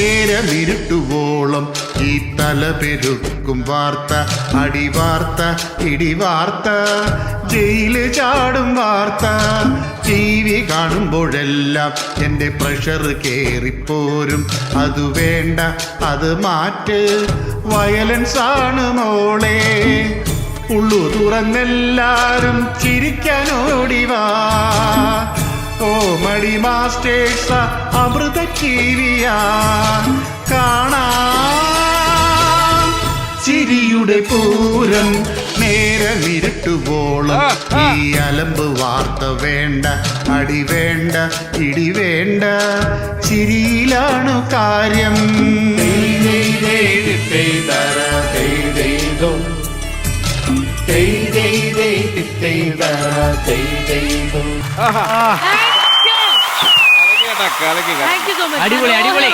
നേരമിരുട്ടുവോളം ഈ തല പെരുക്കും വാർത്ത അടിവാർത്ത ഇടിവാർത്ത. ജയിൽ ചാടും വാർത്ത ടി വി കാണുമ്പോഴെല്ലാം എന്റെ പ്രഷർ കയറിപ്പോരും അത് വേണ്ട അത് മാറ്റ്. വയലൻസ് ആണ് മോളെ. ഉള്ളു തുറന്നെല്ലാരും ചിരിക്കാനോടിവാ മടി മാസ്റ്റേഴ്സ അമൃത ജീവിയാ കാണാ. ചിരിയുടെ പൂരം നേരമിരട്ടുവോളം ഈ അലമ്പ് വാർത്ത വേണ്ട അടി വേണ്ട ഇടി വേണ്ട. ചിരിയിലാണ് കാര്യം. ആഹാ. കലക്കി കലക്കി. സോ മച്ച് അടിപൊളി, അടിപൊളി.